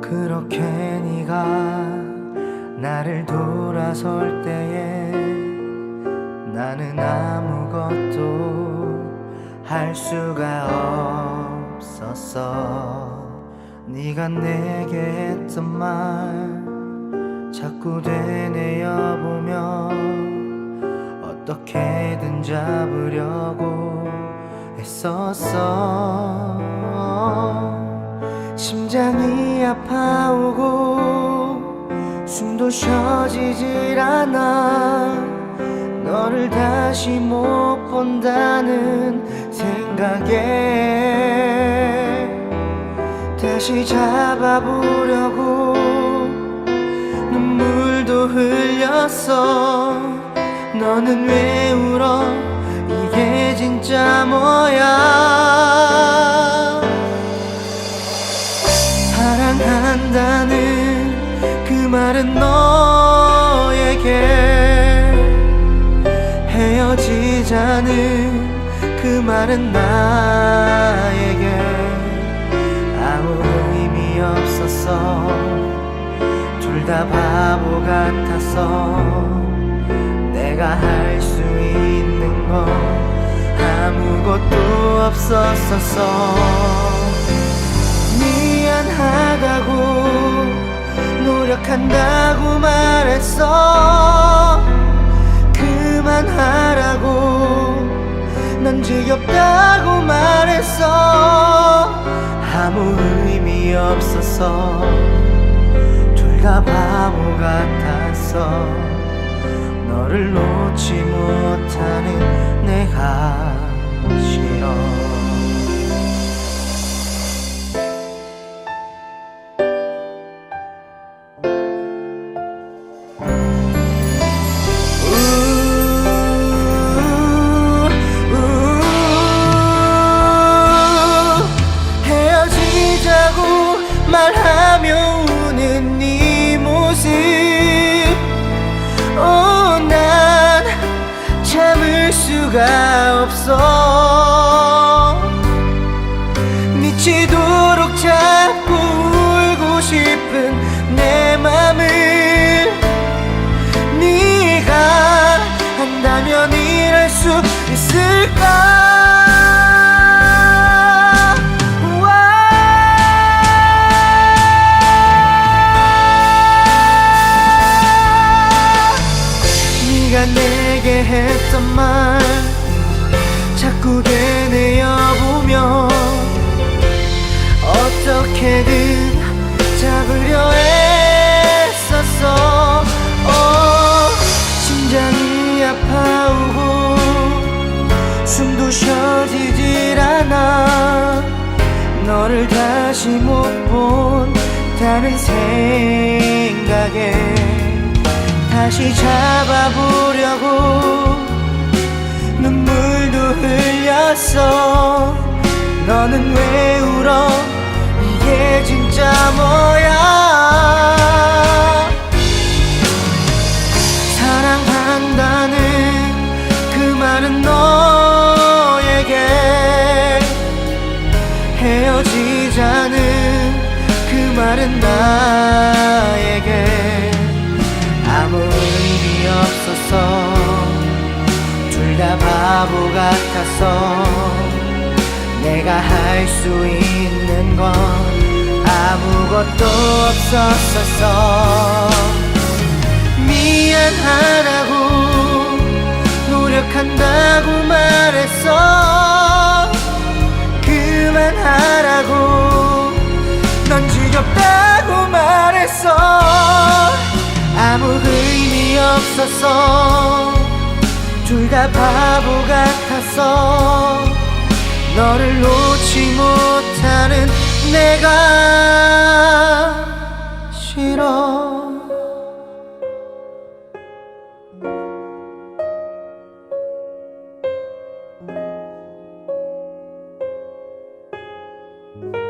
그렇게 네가 나를 돌아설 때에 나는 아무것도 할 수가 없었어 네가 내게 했던 말 자꾸 되뇌어 보며 어떻게든 잡으려고 했었어. 심장이 아파오고 숨도 쉬어지질 않아 너를 다시 못 본다는 생각에 다시 잡아보려고 눈물도 흘렸어. 너는 왜 울어? 이게 진짜 뭐야? 사랑한다는 그 말은 너에게 헤어지자는 그 말은 나 없었어 둘다 바보 같아서 내가 할 수 있는 건 아무것도 없었었어 미안하다고 노력한다고 말했어 난 지겹다고 말했어. 아무 의미 없었어 둘다 바보 같았어. 너를 놓지 못하는 내가 싫어 수가 없어. 미치도록 자꾸 울고 싶은 내 맘을 네가 한다면 이럴 수 있을까? 내게 했던 말 아파오고 숨도 쉬어지질 않아. 너를 다시 못 본다는 생각에 다시 잡아보려고 눈물도 흘렸어. 너는 왜 울어? 이게 진짜 뭐 한다는 그 말은 너에게 헤어지자는 그 말은 나에게 아무 의미 없었어 둘다 바보 같아서 내가 할 수 있는 건 아무것도 없었었어 미안하다고 노력 한다고 말했어. 그만하라고. 넌 지겹다고 말했어. 아무 의미 없었어. 둘 다 바보 같았어. 너를 놓지 못하는 내가 싫어. Bye.